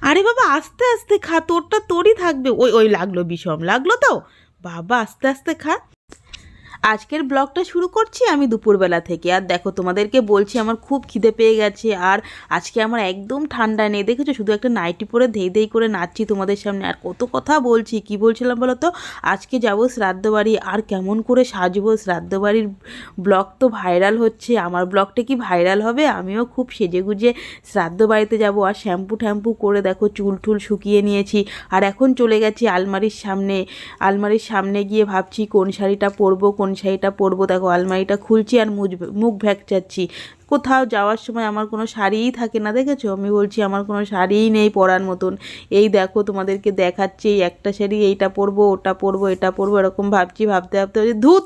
আরে বাবা, আস্তে আস্তে খা, তোরটা তোরই থাকবে। ওই ওই লাগল বিষম, লাগল তো? বাবা, আস্তে আস্তে খা। আজকের ব্লগটা শুরু করছি আমি দুপুরবেলা থেকে। আর দেখো, তোমাদেরকে বলছি, আমার খুব খিদে পেয়ে গেছে। আর আজকে আমার একদম ঠান্ডা নেই। দেখেছ, শুধু একটা নাইটি পরে ধেই ধেই করে নাচছি তোমাদের সামনে। আর কত কথা বলছি, কি বলছিলাম বলো তো? আজকে যাব শ্রাদ্ধ বাড়ি আর কেমন করে সাজবো শ্রাদ্ধ বাড়ির ব্লগ তো ভাইরাল হচ্ছে। আমার ব্লগটা কি ভাইরাল হবে? আমিও খুব সেজে গুজে শ্রাদ্ধ বাড়িতে যাব। আর শ্যাম্পু ট্যাম্পু করে দেখো, চুল টুল শুকিয়ে নিয়েছি। আর এখন চলে গেছি আলমারির সামনে। আলমারির সামনে গিয়ে ভাবছি, কোন শাড়িটা পরবো, কোন শাড়িটা পরবো? দেখো আলমারিটা খুলছি আর মুখ মুখ ভ্যাকচাচ্ছি। কোথাও যাওয়ার সময় আমার কোনো শাড়িই থাকে না, দেখেছ? আমি বলছি, আমার কোনো শাড়িই নেই পরার মতন। এই দেখো, তোমাদেরকে দেখাচ্ছি, এই একটা শাড়ি, এইটা পরবো, ওটা পরবো, এটা পরবো, এরকম ভাবছি, ভাবতে ভাবতে ধুত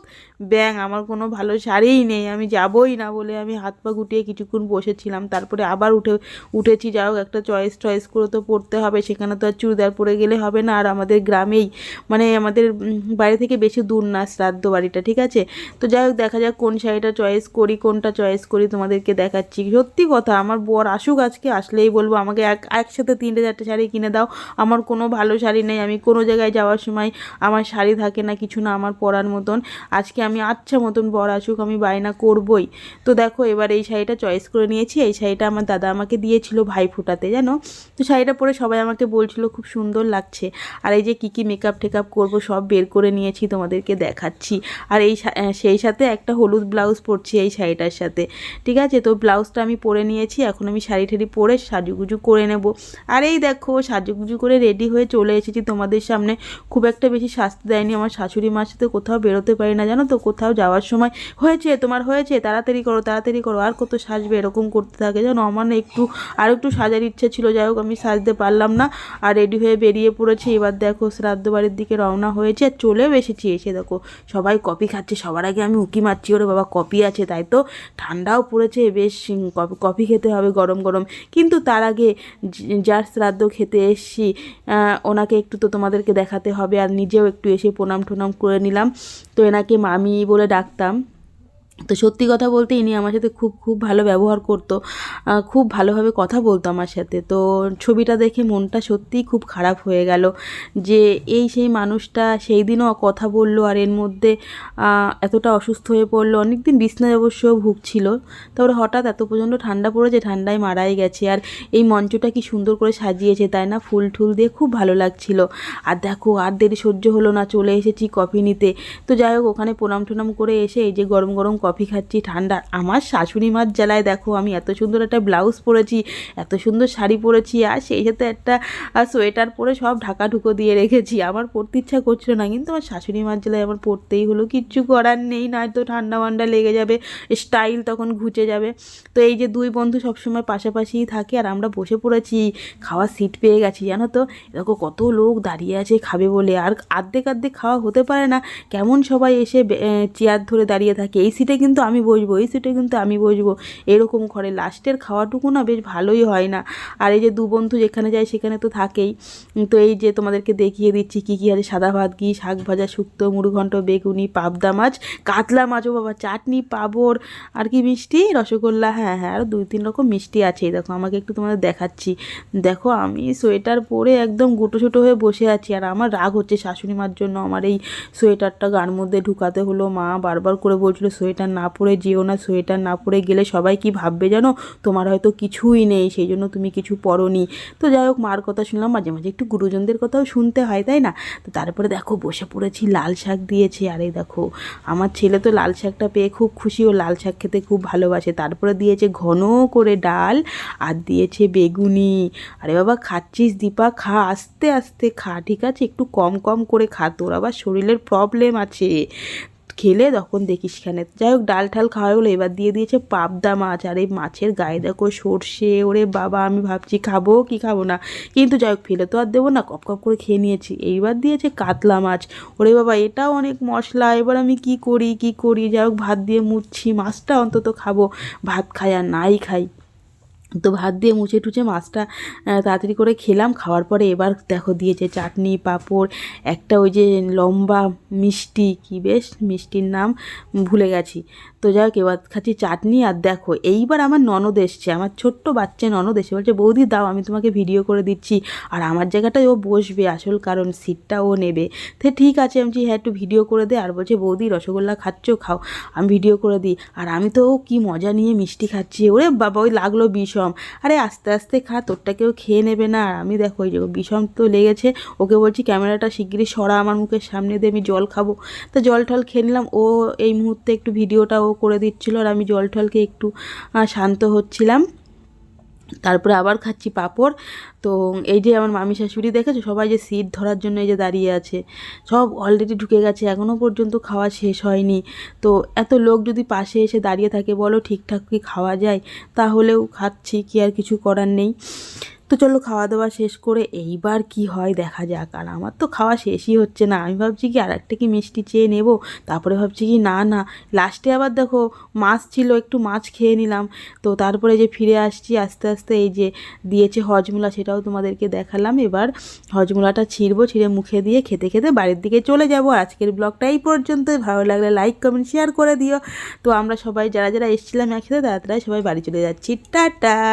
ব্যাং, আমার কোনো ভালো শাড়িই নেই, আমি যাবই না বলে আমি হাত পা গুটিয়ে কিছুক্ষণ বসেছিলাম, তারপরে আবার উঠে, উঠেছি যা হোক, একটা চয়েস, টয়েস করে তো পরতে হবে, সেখানে তো আর চুড়িদার পরে গেলে হবে না, আর আমাদের গ্রামেই মানে আমাদের বাইরে থেকে বেশি দূর না শ্রাদ্ধ বাড়িটা, ঠিক আছে? তো যাই হোক, দেখা যাক কোন শাড়িটা চয়েস করি, কোনটা চয়েস করি তোমাদেরকে দেখাচ্ছি। সত্যি কথা, আমার বর আসুক আজকে, আসলেই বলব, আমাকে এক, একসাথে তিনটে চারটে শাড়ি কিনে দাও। আমার কোনো ভালো শাড়ি নেই, আমি কোনো জায়গায় যাওয়ার সময় আমার শাড়ি থাকে না, কিছু না আমার পরার মতন। আজকে আমি আচ্ছা মতন বর আসুক, আমি বায়না করবই। তো দেখো, এবার এই শাড়িটা চয়েস করে নিয়েছি, এই শাড়িটা আমার দাদা আমাকে দিয়েছিল ভাই ফোটাতে, জানো? তো শাড়িটা পরে সবাই আমাকে বলছিল, খুব সুন্দর লাগছে। আর এই যে কী কী মেকআপ টেকআপ করব, সব বের করে নিয়েছি তোমাদেরকে দেখাচ্ছি। আর এই সেই সাথে একটা হলুদ ব্লাউজ পরছি এই শাড়িটার সাথে, ঠিক আছে, তো ব্লাউজটা আমি পরে নিয়েছি, এখন আমি শাড়ি ঠাড়ি পরে সাজুগুজু করে নেব। আর এই দেখো, সাজুগুজু করে রেডি হয়ে চলে এসেছি তোমাদের সামনে। খুব একটা বেশি শাস্তি দেয়নি আমার শাশুড়ি মার সাথে, কোথাও বেরোতে পারি না, জানো তো? কোথাও যাওয়ার সময় হয়েছে, তোমার হয়েছে? তাড়াতাড়ি করো তাড়াতাড়ি করো, আর কত সাজবে, এরকম করতে থাকে, জানো? আমার না একটু, আর একটু সাজার ইচ্ছে ছিল, যাই হোক, আমি সাজতে পারলাম না। আর রেডি হয়ে বেরিয়ে পড়েছি, এবার দেখো, শ্রাদ্ধ বাড়ির দিকে রওনা হয়েছে, আর চলেও এসেছি, এসে দেখো, সবাই কপি খাচ্ছে, সবার আগে আমি উঁকি মারছি, ওরে বাবা, কপি আছে, তাই তো? ঠান্ডাও পড়েছে বেশ উম, কফি খেতে হবে গরম গরম। কিন্তু তার আগে যার শ্রাদ্ধ খেতে এসছি ওনাকে একটু তো তোমাদেরকে দেখাতে হবে। আর নিজেও একটু এসে প্রণাম টোনাম করে নিলাম। তো এনাকে মামি বলে ডাকতাম। তো সত্যি কথা বলতে ইনি আমার সাথে খুব খুব ভালো ব্যবহার করতো খুব ভালোভাবে কথা বলতো আমার সাথে। তো ছবিটা দেখে মনটা সত্যিই খুব খারাপ হয়ে গেল যে এই সেই মানুষটা সেই দিনও কথা বলল আর এর মধ্যে এতটা অসুস্থ হয়ে পড়ল। অনেক দিন বিছনায় অবশ্য ভুগছিল। তারপরে হঠাৎ এত পর্যন্ত ঠান্ডা পড়েছে, ঠান্ডায় মারাই গেছে। আর এই মঞ্চটা কি সুন্দর করে সাজিয়েছে, তাই না? ফুল ঠুল দিয়ে খুব ভালো লাগছিল। আর দেখো, আর দেরি সহ্য হলো না, চলে এসেছি কফি নিতে। তো যাই হোক, ওখানে প্রণাম টনাম করে এসে এই যে গরম গরম কফি খাচ্ছি ঠান্ডা। আমার শাশুড়ি মার জ্বালায় দেখো, আমি এত সুন্দর একটা ব্লাউজ পরেছি, এত সুন্দর শাড়ি পরেছি, আর সেই সাথে একটা সোয়েটার পরে সব ঢাকা ঢুকো দিয়ে রেখেছি। আমার পরতে ইচ্ছা করছিল না, কিন্তু আমার শাশুড়ি মার জ্বালায় আমার পরতেই হলো, কিচ্ছু করার নেই, নয়তো ঠান্ডা মান্ডা লেগে যাবে, স্টাইল তখন ঘুচে যাবে। তো এই যে দুই বন্ধু সবসময় পাশাপাশিই থাকে, আর আমরা বসে পড়েছি, খাওয়ার সিট পেয়ে গেছি, জানো তো? দেখো কত লোক দাঁড়িয়ে আছে খাবে বলে, আর আর্ধেক আর্ধেক খাওয়া হতে পারে না, কেমন সবাই এসে চেয়ার ধরে দাঁড়িয়ে থাকে, এই সিটে কিন্তু আমি বসবো, এই সিটে কিন্তু আমি বসবো। এরকম ঘরে লাস্টের খাওয়াটুকু না বেশ ভালোই হয় না। আর এই যে দু বন্ধু যেখানে যায় সেখানে তো থাকেই। তো এই যে তোমাদেরকে দেখিয়ে দিচ্ছি কী কী আছে, সাদা ভাত, ঘি, শাক ভাজা, শুক্তো, মুড়ঘণ্ট, বেগুনি, পাবদা মাছ, কাতলা মাছও বাবা, চাটনি, পাঁপড়, আর কি মিষ্টি? রসগোল্লা হ্যাঁ হ্যাঁ আর দুই তিন রকম মিষ্টি আছে। দেখো, আমাকে একটু তোমাদের দেখাচ্ছি। দেখো, আমি সোয়েটার পরে একদম গুটো ছোটো হয়ে বসে আছি। আর আমার রাগ হচ্ছে শাশুড়ি মার জন্য। আমার এই সোয়েটারটা গার মধ্যে ঢুকাতে হলো। মা বারবার করে বলছিল, সোয়েটার না পরে যেও না, সোয়েটার না পরে গেলে সবাই কি ভাববে জানো? তোমার হয়তো কিছুই নেই, সেই জন্য তুমি কিছু পরনি। তো যাই হোক, মার কথা শুনলাম, মাঝে মাঝে একটু গুরুজনদের কথাও শুনতে হয়, তাই না? তো তারপরে দেখো, বসে পড়েছি, লাল শাক দিয়েছে। আরে দেখো, আমার ছেলে তো লাল শাকটা পেয়ে খুব খুশি, ও লাল শাক খেতে খুব ভালোবাসে। তারপরে দিয়েছে ঘন করে ডাল আর দিয়েছে বেগুনি। আরে বাবা, খাচ্ছিস দীপা? খা, আস্তে আস্তে খা, ঠিক আছে? একটু কম কম করে খা, তোর আবার শরীরের প্রবলেম আছে। খেলে তখন দেখিস খানে যাই হোক, ডাল ঠাল খাওয়া হলো এবার দিয়ে দিয়েছে পাবদা মাছ। আর এই মাছের গায়ে দেখো সর্ষে, ওরে বাবা, আমি ভাবছি খাব কি খাব না? কিন্তু যাই হোক, ফেলে তো আর দেবো না, কপ কপ করে খেয়ে নিয়েছি। এইবার দিয়েছে কাতলা মাছ। ওরে বাবা, এটাও অনেক মশলা। এবার আমি কি করি কি করি? যাই হোক, ভাত দিয়ে মুছছি মাছটা অন্তত খাব। ভাত খাই আর নাই খাই। তো ভাত দিয়ে মুছে টুচে মাছটা তাড়াতাড়ি করে খেলাম। খাওয়ার পরে এবার দেখো দিয়েছে চাটনি, পাঁপড়, একটা ওই যে লম্বা মিষ্টি, কি বেশ? মিষ্টির নাম ভুলে গেছি। তো যাই হোক এবার খাচ্ছি চাটনি আর দেখো এইবার আমার ননদ এসছে আমার ছোট্ট বাচ্চা ননদ এসে বলছে বৌদি দাও আমি তোমাকে ভিডিও করে দিচ্ছি। আর আমার জায়গাটায় ও বসবে আসল কারণ সিটটা ও নেবে। তো ঠিক আছে আমি বলছি, হ্যাঁ একটু ভিডিও করে দে। আর বলছে বৌদি রসগোল্লা খাচ্ছ খাও আমি ভিডিও করে দিই। আর আমি তো কি মজা নিয়ে মিষ্টি খাচ্ছি ওরে বাবা ওই লাগল বিষম। আরে আস্তে আস্তে খা তোরটা কেউ খেয়ে নেবে না। আর আমি দেখো ওই যে বিষম তো লেগেছে ওকে বলছি ক্যামেরাটা শিগগিরই সরা আমার মুখের সামনে দিয়ে আমি জল খাব। তো জল টল খেয়ে নিলাম ও এই মুহূর্তে একটু ভিডিওটা ও করে দিচ্ছিল আর আমি জল টলকে একটু শান্ত হচ্ছিলাম। তারপরে আবার খাচ্ছি পাঁপড়। তো এই যে আমার মামি শাশুড়ি দেখেছ? সবাই যে সিট ধরার জন্য এই যে দাঁড়িয়ে আছে। সব অলরেডি ঢুকে গেছে এখনও পর্যন্ত খাওয়া শেষ হয়নি। তো এত লোক যদি পাশে এসে দাঁড়িয়ে থাকে, বলো ঠিকঠাক কি খাওয়া যায়? তাহলেও খাচ্ছি, কি আর কিছু করার নেই। তো চলো খাওয়া দাওয়া শেষ করে এইবার কি হয় দেখা যাক। আর আমার তো খাওয়া শেষই হচ্ছে না। আমি ভাবছি কি আর একটা কি মিষ্টি চেয়ে নেব? তারপরে ভাবছি কি না না। লাস্টে আবার দেখো মাছ ছিল, একটু মাছ খেয়ে নিলাম। তো তারপরে যে ফিরে আসছি আস্তে আস্তে এই যে দিয়েছে হজমুলা, সেটাও তোমাদেরকে দেখালাম। এবার হজমোলাটা ছিঁড়বো, ছিঁড়ে মুখে দিয়ে খেতে খেতে বাড়ির দিকে চলে যাব। আজকের ব্লগটা এই পর্যন্ত। ভালো লাগলে লাইক কমেন্ট শেয়ার করে দিও। তো আমরা সবাই, যারা যারা এসেছিলাম একসাথে তারা সবাই বাড়ি চলে যাচ্ছি। টাটা!